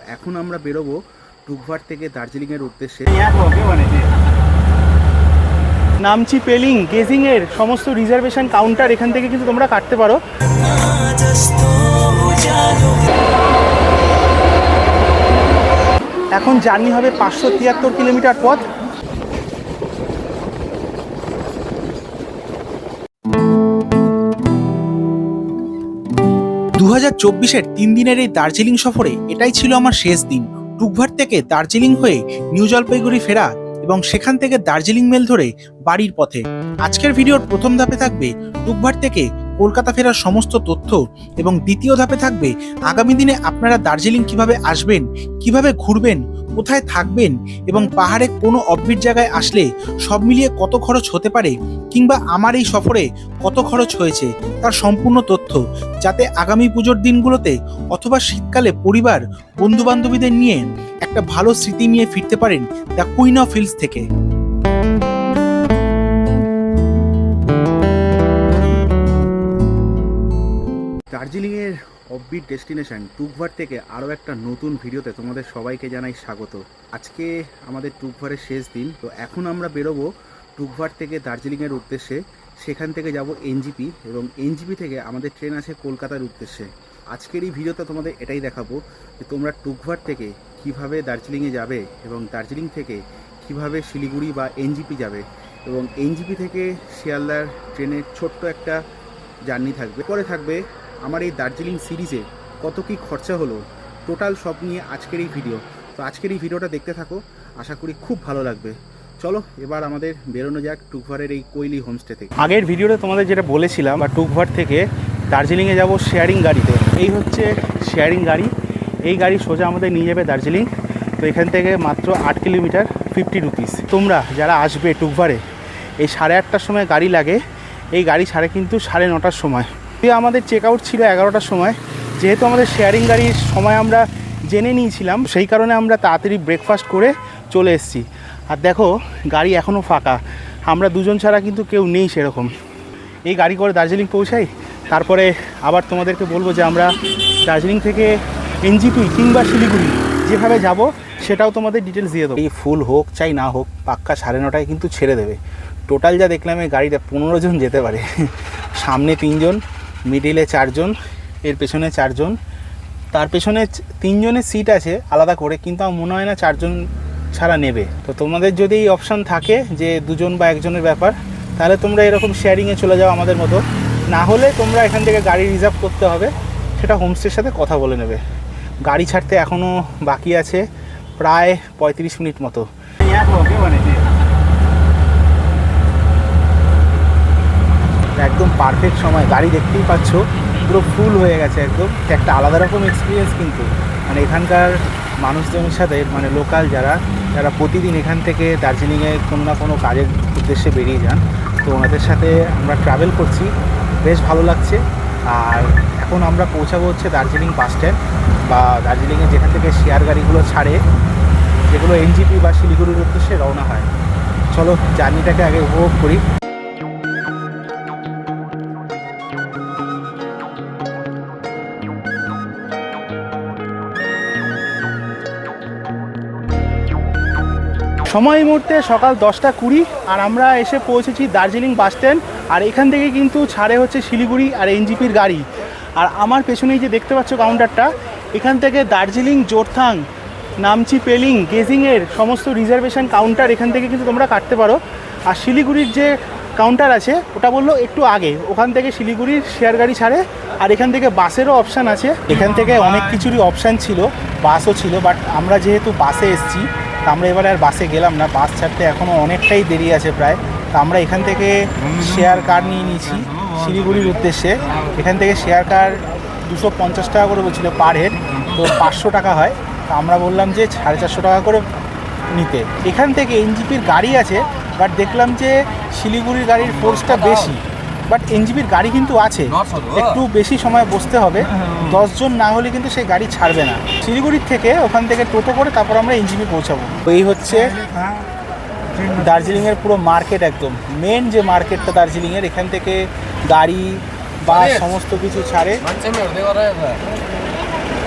এখন আমরা বেরোবো টুকভার থেকে দার্জিলিংয়ের উদ্দেশ্যে। নামচি পেলিং গেজিং এর সমস্ত রিজার্ভেশন কাউন্টার, এখান থেকে কিন্তু তোমরা কাটতে পারো। এখন জার্নি হবে পাঁচশো তিয়াত্তর কিলোমিটার পথ। হাজার চব্বিশের তিন দিনের এই দার্জিলিং সফরে এটাই ছিল আমার শেষ দিন। টুকভার থেকে দার্জিলিং হয়ে নিউ জলপাইগুড়ি ফেরা এবং সেখান থেকে দার্জিলিং মেল ধরে বাড়ির পথে। আজকের ভিডিওর প্রথম ধাপে থাকবে টুকভার থেকে কলকাতা ফেরার সমস্ত তথ্য এবং দ্বিতীয় ধাপে থাকবে, আগামী দিনে আপনারা দার্জিলিং কীভাবে আসবেন, কীভাবে ঘুরবেন, কোথায় থাকবেন এবং পাহাড়ে কোনো অববিট জায়গায় আসলে সব মিলিয়ে কত খরচ হতে পারে কিংবা আমার এই সফরে কত খরচ হয়েছে তার সম্পূর্ণ তথ্য যাতে আগামী পুজোর দিনগুলোতে অথবা শীতকালে পরিবার বন্ধু বান্ধবীদের নিয়ে একটা ভালো স্মৃতি নিয়ে ফিরতে পারেন দ্য কুইন অফ হিলস থেকে। দার্জিলিংয়ের অফবিট ডেস্টিনেশন টুকভার থেকে আরও একটা নতুন ভিডিওতে তোমাদের সবাইকে জানাই স্বাগত। আজকে আমাদের টুকভারের শেষ দিন, তো এখন আমরা বেরোবো টুকভার থেকে দার্জিলিংয়ের উদ্দেশ্যে। সেখান থেকে যাব এনজিপি এবং এনজিপি থেকে আমাদের ট্রেন আছে কলকাতার উদ্দেশ্যে। আজকের এই ভিডিওতে তোমাদের এটাই দেখাবো যে তোমরা টুকভার থেকে কীভাবে দার্জিলিংয়ে যাবে এবং দার্জিলিং থেকে কীভাবে শিলিগুড়ি বা এনজিপি যাবে এবং এনজিপি থেকে শিয়ালদার ট্রেনের ছোট্ট একটা জার্নি থাকবে। পরে থাকবে আমার এই দার্জিলিং সিরিজে কত কি খরচা হলো, টোটাল সব নিয়ে আজকের এই ভিডিও। তো আজকের এই ভিডিওটা দেখতে থাকো, আশা করি খুব ভালো লাগবে। চলো, এবার আমাদের বেরোনো যাক টুকভারের এই কৈলি হোমস্টে থেকে। আগের ভিডিওতে তোমাদের যেটা বলেছিলাম, বা টুকভার থেকে দার্জিলিংয়ে যাব শেয়ারিং গাড়িতে। এই হচ্ছে শেয়ারিং গাড়ি। এই গাড়ি সোজা আমাদের নিয়ে যাবে দার্জিলিং। তো এখান থেকে মাত্র আট কিলোমিটার ফিফটি রুপিস তোমরা যারা আসবে টুকভারে, এই সাড়ে আটটার সময় গাড়ি লাগে, এই গাড়ি ছাড়ে কিন্তু সাড়ে নটার সময়। এই আমাদের চেক আউট ছিল এগারোটার সময়। যেহেতু আমাদের শেয়ারিং গাড়ির সময় আমরা জেনে নিয়েছিলাম, সেই কারণে আমরা তাড়াতাড়ি ব্রেকফাস্ট করে চলে এসেছি। আর দেখো, গাড়ি এখনও ফাঁকা। আমরা দুজন ছাড়া কিন্তু কেউ নেই সেরকম। এই গাড়ি করে দার্জিলিং পৌঁছাই। তারপরে আবার তোমাদেরকে বলব যে আমরা দার্জিলিং থেকে এনজিপি কিংবা শিলিগুড়ি যেভাবে যাব, সেটাও তোমাদের ডিটেলস দিয়ে দেবো। এই ফুল হোক, চাই না হোক, পাক্কা সাড়ে নটায় কিন্তু ছেড়ে দেবে। টোটাল যা দেখলাম এই গাড়িটা পনেরো জন যেতে পারে। সামনে তিনজন মিডিলে চারজন, এর পেছনে চারজন। তার পেছনে তিনজনের সিট আছে আলাদা করে, কিন্তু আমার মনে হয় না চারজন ছাড়া নেবে। তো তোমাদের যদি এই অপশান থাকে যে দুজন বা একজনের ব্যাপার, তাহলে তোমরা এরকম শেয়ারিংয়ে চলে যাও আমাদের মতো। না হলে তোমরা এখান থেকে গাড়ি রিজার্ভ করতে হবে, সেটা হোমস্টের সাথে কথা বলে নেবে। গাড়ি ছাড়তে এখনও বাকি আছে প্রায় পঁয়ত্রিশ মিনিট মতো। একদম পারফেক্ট সময়, গাড়ি দেখতেই পাচ্ছ, পুরো ফুল হয়ে গেছে একদম। একটা আলাদা রকম এক্সপিরিয়েন্স কিন্তু। মানে এখানকার মানুষজনের সাথে মানে লোকাল যারা যারা প্রতিদিন এখান থেকে দার্জিলিংয়ে কোনো না কোনো কাজের উদ্দেশ্যে বেরিয়ে যান, তো ওনাদের সাথে আমরা ট্রাভেল করছি। বেশ ভালো লাগছে। আর এখন আমরা পৌঁছাবো হচ্ছে দার্জিলিং বাস স্ট্যান্ড বা দার্জিলিংয়ে যেখান থেকে শেয়ার গাড়িগুলো ছাড়ে, যেগুলো এনজিপি বা শিলিগুড়ির উদ্দেশ্যে রওনা হয়। চলো জার্নিটাকে আগে উপভোগ করি। সময় মুহূর্তে সকাল দশটা কুড়ি, আর আমরা এসে পৌঁছেছি দার্জিলিং বাস স্ট্যান্ড, আর এখান থেকে কিন্তু ছাড়ে হচ্ছে শিলিগুড়ি আর এনজিপির গাড়ি। আর আমার পেছনেই যে দেখতে পাচ্ছ কাউন্টারটা এখান থেকে দার্জিলিং, জোরথাং, নামচি, পেলিং, গেজিংয়ের সমস্ত রিজার্ভেশন কাউন্টার এখান থেকে কিন্তু তোমরা কাটতে পারো। আর শিলিগুড়ির যে কাউন্টার আছে, ওটা বলল একটু আগে, ওখান থেকে শিলিগুড়ির শেয়ার গাড়ি ছাড়ে, আর এখান থেকে বাসেরও অপশান আছে। এখান থেকে অনেক কিছুরই অপশান ছিল, বাসও ছিল বাট আমরা যেহেতু বাসে এসেছি তা আমরা এবারে আর বাসে গেলাম না, বাস ছাড়তে এখনও অনেকটাই দেরি আছে প্রায়। তা আমরা এখান থেকে শেয়ার কার নিয়ে নিয়েছি শিলিগুড়ির উদ্দেশ্যে। এখান থেকে শেয়ার কার দুশো পঞ্চাশ টাকা করে বলছিল পার হেড তো পাঁচশো টাকা হয়। তা আমরা বললাম যে সাড়ে চারশো টাকা করে নিতে। এখান থেকে এনজিপির গাড়ি আছে বাট দেখলাম যে শিলিগুড়ির গাড়ির ফোর্সটা বেশি। বাট এনজিপির গাড়ি কিন্তু আছে। একটু বেশি সময় বসতে হবে। দশজন না হলে কিন্তু সেই গাড়ি ছাড়বে না। শিলিগুড়ির থেকে ওখান থেকে টোটো করে তারপর আমরা এনজিপি পৌঁছাবো। এই হচ্ছে দার্জিলিংয়ের পুরো মার্কেট একদম। মেন যে মার্কেটটা দার্জিলিংয়ের এখান থেকে গাড়ি বাস সমস্ত কিছু ছাড়ে।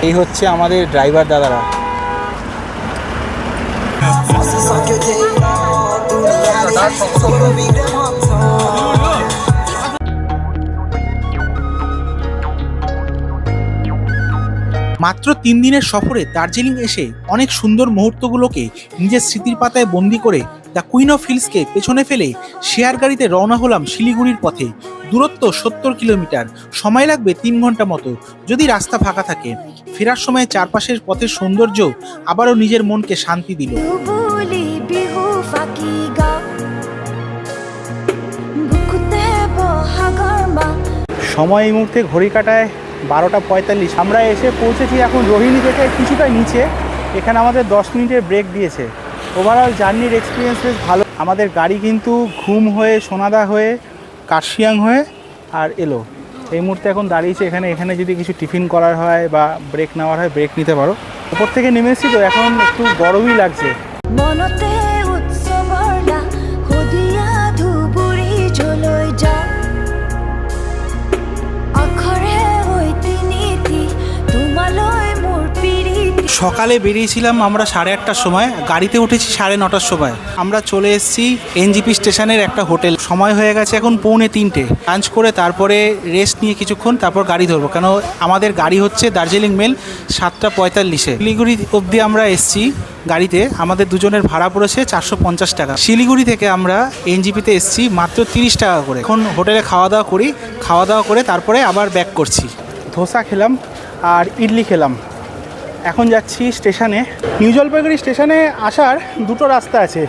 এই হচ্ছে আমাদের ড্রাইভার দাদারা। মাত্র তিন দিনের সফরে দার্জিলিং এসে অনেক সুন্দর মুহূর্তগুলোকে নিজের স্মৃতির পাতায় বন্দি করে দ্য কুইন অফ হিলসকে পেছনে ফেলে শেয়ার গাড়িতে রওনা হলাম শিলিগুড়ির পথে। দূরত্ব সত্তর কিলোমিটার। সময় লাগবে তিন ঘণ্টা মতো। যদি রাস্তা ফাঁকা থাকে ফেরার সময় চারপাশের পথের সৌন্দর্য আবারও নিজের মনকে শান্তি দিল। সময় এই মুহূর্তে ঘড়ি কাটায় বারোটা পঁয়তাল্লিশ। আমরা এসে পৌঁছেছি এখন রোহিণী থেকে কিছুটা নিচে। এখানে আমাদের দশ মিনিটের ব্রেক দিয়েছে। ওভারঅল জার্নির এক্সপিরিয়েন্স বেশ ভালো। আমাদের গাড়ি কিন্তু ঘুম হয়ে, সোনাদা হয়ে কার্শিয়াং হয়ে আর এলো। এই মুহূর্তে এখন দাঁড়িয়েছে এখানে। এখানে যদি কিছু টিফিন করার হয় বা ব্রেক নেওয়ার হয় ব্রেক নিতে পারো। ওপর থেকে নেমেছি তো এখন একটু গরমই লাগছে। মনতে সকালে বেরিয়েছিলাম আমরা সাড়ে আটটার সময়। গাড়িতে উঠেছি সাড়ে নটার সময়। আমরা চলে এসেছি এনজিপি স্টেশনের একটা হোটেল। সময় হয়ে গেছে এখন পৌনে তিনটে। লাঞ্চ করে তারপরে রেস্ট নিয়ে কিছুক্ষণ তারপর গাড়ি ধরবো। কেন আমাদের গাড়ি হচ্ছে দার্জিলিং মেল সাতটা পঁয়তাল্লিশে। শিলিগুড়ি অবধি আমরা এসেছি গাড়িতে। আমাদের দুজনের ভাড়া পড়েছে চারশো পঞ্চাশ টাকা। শিলিগুড়ি থেকে আমরা এনজিপিতে এসেছি মাত্র তিরিশ টাকা করে। এখন হোটেলে খাওয়া দাওয়া করি। খাওয়া দাওয়া করে তারপরে আবার ব্যাক করছি। ধোসা খেলাম আর ইডলি খেলাম। এখন যাচ্ছি স্টেশনে। নিউ জলপাইগুড়ি স্টেশনে আসার দুটো রাস্তা আছে।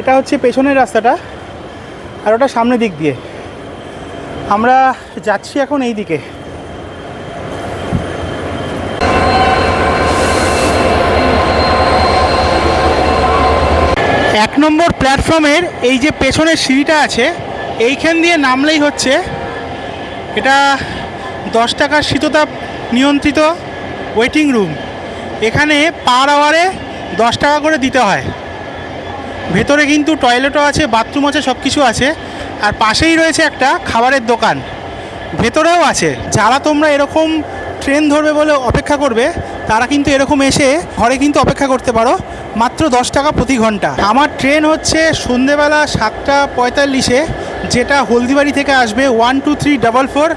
এটা হচ্ছে পেছনের রাস্তাটা আর ওটা সামনের দিক দিয়ে। আমরা যাচ্ছি এখন এই দিকে। এক নম্বর প্ল্যাটফর্মের এই যে পেছনের সিঁড়িটা আছে, এইখান দিয়ে নামলেই হচ্ছে। এটা দশ টাকার শীততাপ নিয়ন্ত্রিত। ওয়েটিং রুম এখানে পার আওয়ারে দশ টাকা করে দিতে হয়। ভেতরে কিন্তু টয়লেটও আছে বাথরুম আছে সব কিছু আছে। আর পাশেই রয়েছে একটা খাবারের দোকান। ভেতরেও আছে। যারা তোমরা এরকম ট্রেন ধরবে বলে অপেক্ষা করবে, তারা কিন্তু এরকম এসে ঘরে কিন্তু অপেক্ষা করতে পারো। মাত্র দশ টাকা প্রতি ঘণ্টা। আমার ট্রেন হচ্ছে সন্ধেবেলা সাতটা পঁয়তাল্লিশে, যেটা হলদিবাড়ি থেকে আসবে one two three double four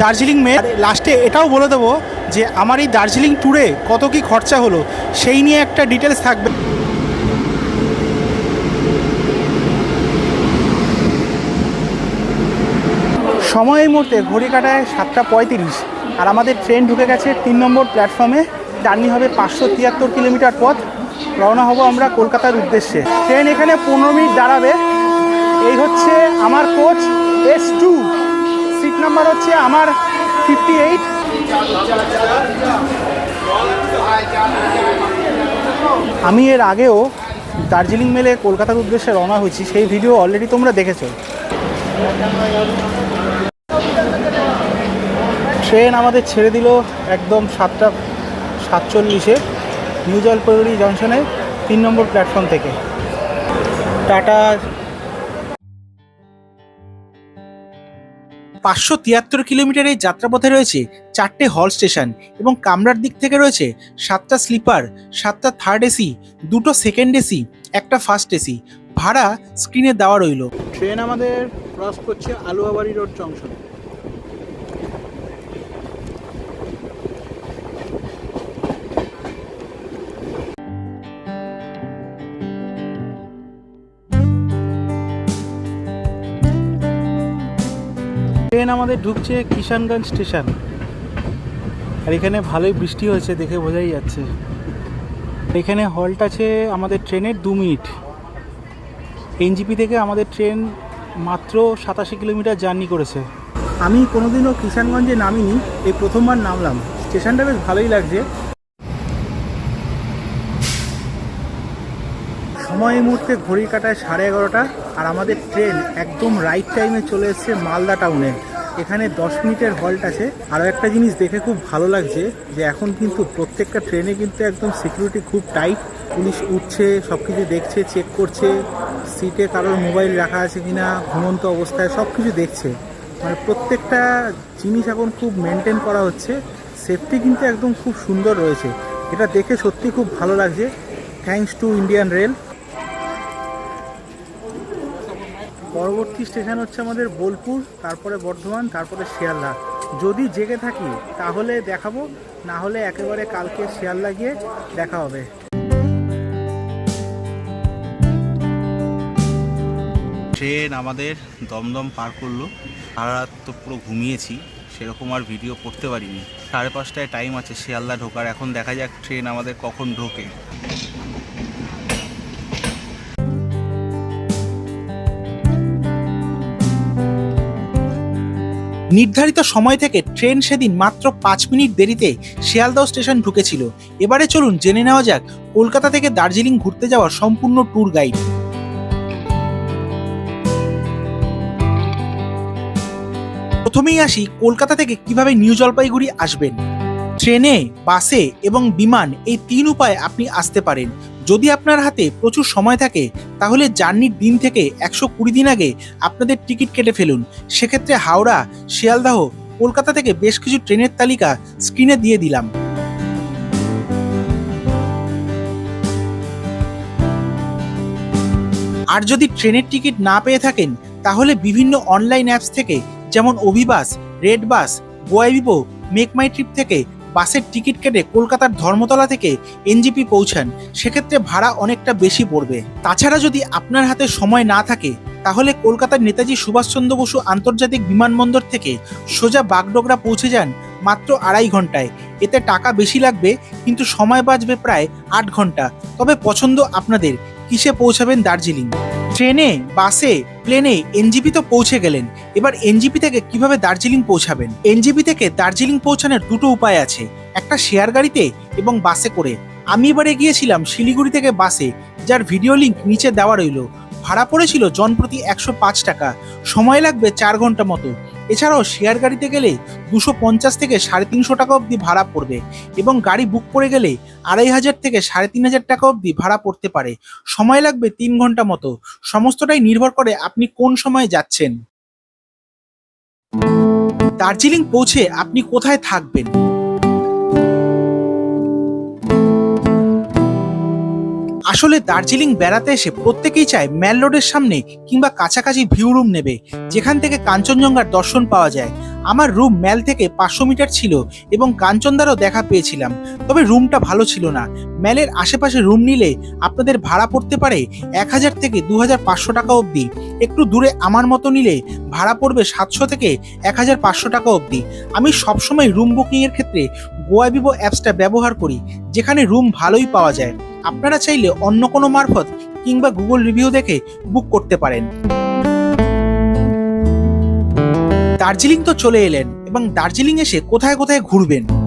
Darjeeling mail. লাস্টে এটাও বলে দেবো যে আমার এই দার্জিলিং ট্যুরে কত কি খরচা হলো, সেই নিয়ে একটা ডিটেলস থাকবে। সময় এই মুহূর্তে ঘড়ি কাটায় সাতটা পঁয়ত্রিশ, আর আমাদের ট্রেন ঢুকে গেছে তিন নম্বর প্ল্যাটফর্মে জার্নি হবে পাঁচশো তিয়াত্তর কিলোমিটার পথ। রওনা হব আমরা কলকাতার উদ্দেশ্যে। ট্রেন এখানে পনেরো মিনিট দাঁড়াবে। এই হচ্ছে আমার coach S two seat number হচ্ছে আমার ফিফটি এইট আমি এর আগেও দার্জিলিং মেলে কলকাতার উদ্দেশ্যে রওনা হয়েছি, সেই ভিডিও অলরেডি তোমরা দেখেছ। ট্রেন আমাদের ছেড়ে দিল একদম সাতটা সাতচল্লিশে নিউ জলপাইগুড়ি জংশনে, তিন নম্বর প্ল্যাটফর্ম থেকে। টাটা। পাঁচশো তিয়াত্তর কিলোমিটার এই যাত্রাপথে রয়েছে চারটে হল স্টেশন এবং কামরার দিক থেকে রয়েছে সাতটা স্লিপার, সাতটা থার্ড এসি দুটো সেকেন্ড এসি একটা ফার্স্ট এসি ভাড়া স্ক্রিনে দেওয়া রইল। ট্রেন আমাদের ক্রস করছে আলুয়াবাড়ি রোড জংশন ট্রেন আমাদের ঢুকছে কিষানগঞ্জ স্টেশন। আর এখানে ভালোই বৃষ্টি হয়েছে দেখে বোঝাই যাচ্ছে। এখানে হল্ট আছে আমাদের ট্রেনের দু মিনিট। এনজিপি থেকে আমাদের ট্রেন মাত্র সাতাশি কিলোমিটার জার্নি করেছে। আমি কোনোদিনও কিষানগঞ্জে নামিনি, এই প্রথমবার নামলাম। স্টেশনটা বেশ ভালোই লাগছে। সময় এই মুহূর্তে ঘড়ি কাটায় সাড়ে এগারোটা, আর আমাদের ট্রেন একদম রাইট টাইমে চলে এসছে মালদা টাউনে এখানে দশ মিনিটের হল্ট আছে। আরও একটা জিনিস দেখে খুব ভালো লাগছে যে এখন কিন্তু প্রত্যেকটা ট্রেনে কিন্তু একদম সিকিউরিটি খুব টাইট পুলিশ উঠছে সব কিছু দেখছে চেক করছে। সিটে কারোর মোবাইল রাখা আছে কিনা, ঘুমন্ত অবস্থায় সব কিছু দেখছে। মানে প্রত্যেকটা জিনিস এখন খুব মেনটেন করা হচ্ছে। সেফটি কিন্তু একদম খুব সুন্দর রয়েছে। এটা দেখে সত্যি খুব ভালো লাগছে। থ্যাংকস টু ইন্ডিয়ান রেল পরবর্তী স্টেশন হচ্ছে আমাদের বোলপুর, তারপরে বর্ধমান, তারপরে শিয়ালদা। যদি জেগে থাকি, তাহলে দেখাবো, না হলে একেবারে কালকে শিয়ালদা গিয়ে দেখা হবে। ট্রেন আমাদের দমদম পার করল। সারা তো পুরো ঘুমিয়েছি, সেরকম আর ভিডিও করতে পারিনি। সাড়ে পাঁচটায় টাইম আছে, শিয়ালদা ঢোকার। এখন দেখা যাক ট্রেন আমাদের কখন ঢোকে। নির্ধারিত সময় থেকে ট্রেন সেদিন মাত্র পাঁচ মিনিট দেরিতে শিয়ালদহ স্টেশন ঢুকেছিল। এবারে চলুন জেনে নেওয়া যাক, কলকাতা থেকে দার্জিলিং ঘুরতে যাওয়ার সম্পূর্ণ ট্যুর গাইড। প্রথমেই আসি কলকাতা থেকে কীভাবে নিউ জলপাইগুড়ি আসবেন। ট্রেনে, বাসে এবং বিমান এই তিন উপায়ে আপনি আসতে পারেন। যদি আপনার হাতে প্রচুর সময় থাকে, তাহলে জার্নির দিন থেকে একশো কুড়ি দিন আগে আপনাদের টিকিট কেটে ফেলুন। সেক্ষেত্রে হাওড়া, শিয়ালদাহ, কলকাতা থেকে বেশ কিছু ট্রেনের তালিকা স্ক্রিনে দিয়ে দিলাম। আর যদি ট্রেনের টিকিট না পেয়ে থাকেন, তাহলে বিভিন্ন অনলাইন অ্যাপস থেকে, যেমন Abhibus, red bus Goibibo make my trip থেকে বাসের টিকিট কেটে কলকাতার ধর্মতলা থেকে এনজিপি পৌঁছান, সেক্ষেত্রে ভাড়া অনেকটা বেশি পড়বে। তাছাড়া যদি আপনার হাতে সময় না থাকে, তাহলে কলকাতার নেতাজি সুভাষচন্দ্র বসু আন্তর্জাতিক বিমানবন্দর থেকে সোজা বাগডোগরা পৌঁছে যান মাত্র আড়াই ঘন্টায় এতে টাকা বেশি লাগবে, কিন্তু সময় বাঁচবে প্রায় আট ঘণ্টা তবে পছন্দ আপনাদের কিসে পৌঁছাবেন দার্জিলিং? ট্রেনে, বাসে, প্লেনে এনজিপি তো পৌঁছে গেলেন। এবার এনজিপি থেকে কীভাবে দার্জিলিং পৌঁছাবেন? এনজিপি থেকে দার্জিলিং পৌঁছানোর দুটো উপায় আছে। একটা শেয়ার গাড়িতে এবং বাসে করে। আমি এবারে গিয়েছিলাম শিলিগুড়ি থেকে বাসে, যার ভিডিও লিংক নিচে দেওয়া রইল। ভাড়া পড়েছিল জনপ্রতি একশো পাঁচ টাকা। সময় লাগবে চার ঘণ্টা মতো। এছাড়াও শেয়ার গাড়িতে গেলে দুশো পঞ্চাশ থেকে সাড়ে তিনশো টাকা অবধি ভাড়া পড়বে এবং গাড়ি বুক করে গেলে আড়াই হাজার থেকে সাড়ে তিন হাজার টাকা অবধি ভাড়া পড়তে পারে। সময় লাগবে তিন ঘণ্টা মতো। সমস্তটাই নির্ভর করে আপনি কোন সময়ে যাচ্ছেন। দার্জিলিং পৌঁছে আপনি কোথায় থাকবেন? আসলে দার্জিলিং বেড়াতে এসে প্রত্যেকেই চায় ম্যাল রোডের সামনে কিংবা কাছাকাছি ভিউ রুম নেবে, যেখান থেকে কাঞ্চনজঙ্ঘার দর্শন পাওয়া যায়। আমার রুম ম্যাল থেকে পাঁচশো মিটার ছিল এবং কাঞ্চনদারও দেখা পেয়েছিলাম, তবে রুমটা ভালো ছিল না। ম্যালের আশেপাশে রুম নিলে আপনাদের ভাড়া পড়তে পারে এক হাজার থেকে দু হাজার পাঁচশো টাকা অবধি। একটু দূরে আমার মতো নিলে ভাড়া পড়বে সাতশো থেকে এক হাজার পাঁচশো টাকা অবধি। আমি সবসময় রুম বুকিংয়ের ক্ষেত্রে গোয়া ভিভো অ্যাপসটা ব্যবহার করি, যেখানে রুম ভালোই পাওয়া যায়। আপনারা চাইলে অন্য কোনো মারফত কিংবা গুগল রিভিউ দেখে বুক করতে পারেন। দার্জিলিং তো চলে এলেন এবং দার্জিলিং এসে কোথায় কোথায় ঘুরবেন?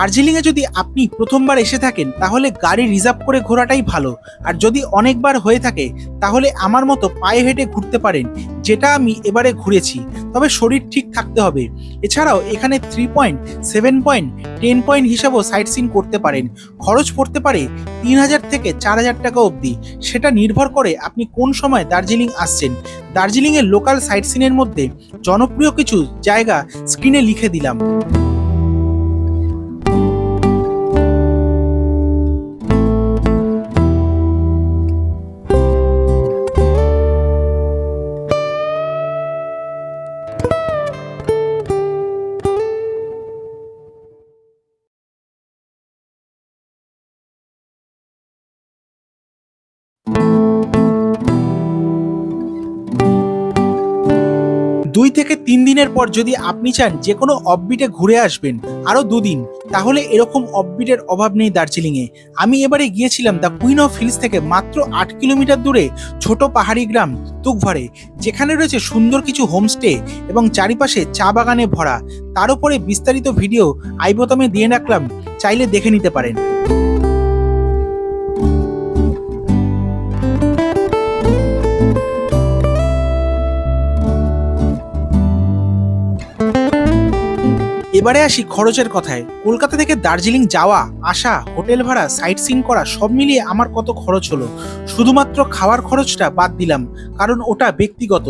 দার্জিলিংয়ে যদি আপনি প্রথমবার এসে থাকেন, তাহলে গাড়ি রিজার্ভ করে ঘোরাটাই ভালো। আর যদি অনেকবার হয়ে থাকে, তাহলে আমার মতো পায়ে হেঁটে ঘুরতে পারেন, যেটা আমি এবারে ঘুরেছি। তবে শরীর ঠিক থাকতে হবে। এছাড়াও এখানে three point seven point ten point হিসাবেও সাইট সিন করতে পারেন। খরচ পড়তে পারে তিন হাজার থেকে চার হাজার টাকা অবধি। সেটা নির্ভর করে আপনি কোন সময় দার্জিলিং আসছেন। দার্জিলিংয়ের লোকাল সাইট সিনের মধ্যে জনপ্রিয় কিছু জায়গা স্ক্রিনে লিখে দিলাম। থেকে তিন দিনের পর যদি আপনি চান যে কোনো অফবিটে ঘুরে আসবেন, আরও দুদিন, তাহলে এরকম অফবিটের অভাব নেই দার্জিলিংয়ে। আমি এবারে গিয়েছিলাম দ্য কুইন অফ হিলস থেকে মাত্র আট কিলোমিটার দূরে ছোট পাহাড়ি গ্রাম তুকভারে যেখানে রয়েছে সুন্দর কিছু হোমস্টে এবং চারিপাশে চা বাগানে ভরা। তার উপরে বিস্তারিত ভিডিও আই বোতামে দিয়ে রাখলাম, চাইলে দেখে নিতে পারেন। এবারে আসি খরচের কথায়। কলকাতা থেকে দার্জিলিং যাওয়া, আসা, হোটেল ভাড়া সাইট সিন করা, সব মিলিয়ে আমার কত খরচ হলো। শুধুমাত্র খাওয়ার খরচটা বাদ দিলাম, কারণ ওটা ব্যক্তিগত।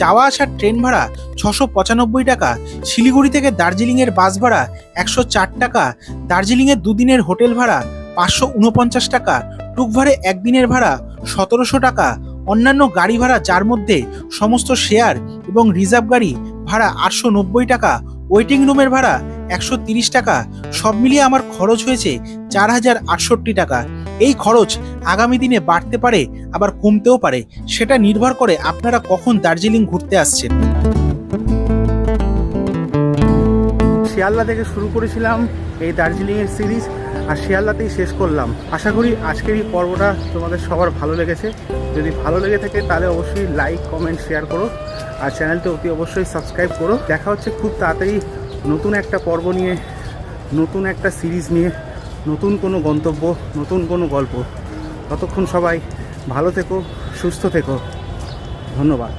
যাওয়া আসার ট্রেন ভাড়া ছশো পঁচানব্বই টাকা, শিলিগুড়ি থেকে দার্জিলিংয়ের বাস ভাড়া একশো চার টাকা, দার্জিলিংয়ের দুদিনের হোটেল ভাড়া পাঁচশো উনপঞ্চাশ টাকা টুকভারে একদিনের ভাড়া সতেরোশো টাকা, অন্যান্য গাড়ি ভাড়া যার মধ্যে সমস্ত শেয়ার এবং রিজার্ভ গাড়ি ভাড়া আটশো নব্বই টাকা ওয়েটিং রুমের ভাড়া একশো টাকা। সব মিলিয়ে আমার খরচ হয়েছে চার হাজার আটষট্টি টাকা। এই খরচ আগামী দিনে বাড়তে পারে, আবার কমতেও পারে। সেটা নির্ভর করে আপনারা কখন দার্জিলিং ঘুরতে আসছেন। শিয়ালদা থেকে শুরু করেছিলাম এই দার্জিলিংয়ের সিরিজ, আর শিয়ালদাতেই শেষ করলাম। আশা করি আজকের এই পর্বটা তোমাদের সবার ভালো লেগেছে। যদি ভালো লেগে থাকে তাহলে অবশ্যই লাইক কমেন্ট শেয়ার করো। আর চ্যানেলটা অতি অবশ্যই সাবস্ক্রাইব করো। দেখা হচ্ছে খুব তাড়াতাড়ি নতুন একটা পর্ব নিয়ে, নতুন একটা সিরিজ নিয়ে, নতুন কোনো গন্তব্য, নতুন কোনো গল্প। ততক্ষণ সবাই ভালো থেকো, সুস্থ থেকো। ধন্যবাদ।